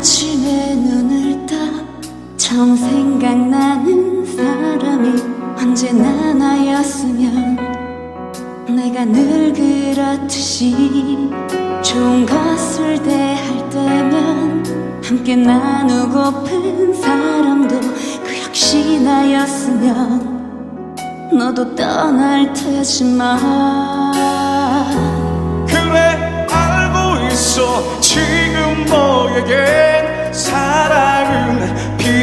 아침에 눈을 떠 처음 생각나는 사람이 언제나 나였으면 내가 늘 그렇듯이 좋은 것을 대할 때면 함께 나누고픈 사람도 그 역시 나였으면 너도 떠날 테지만. 그래 알고 있어. 지금 사랑은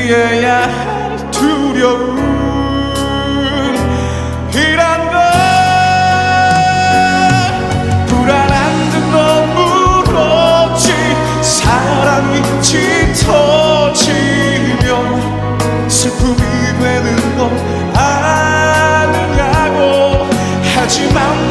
피해야 할 두려움. 이란 걸 불안한 듯 너무렇지 사랑이 짙어지면 슬픔이 되는 걸 아느냐고. 하지만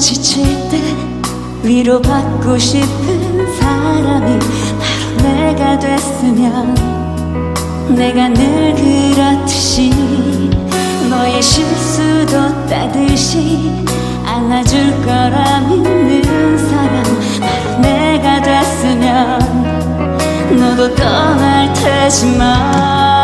지칠 때 위로받고 싶은 사람이 바로 내가 됐으면 내가 늘 그렇듯이 너의 실수도 따듯이 안아줄 거라 믿는 사람 바로 내가 됐으면 너도 떠날 테지만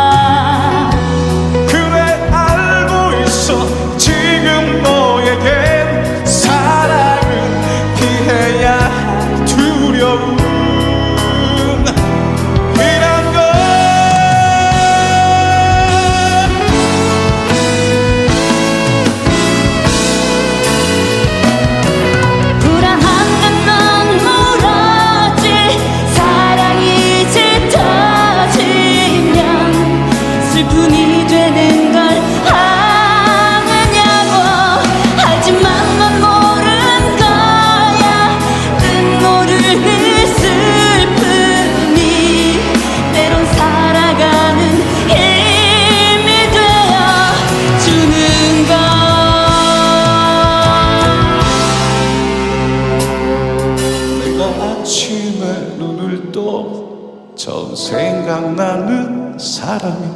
처음 생각나는 사람이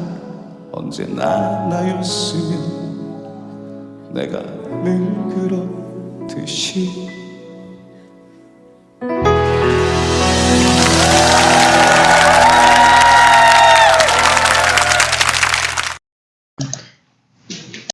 언제나 나였으면 내가 늘 그렇듯이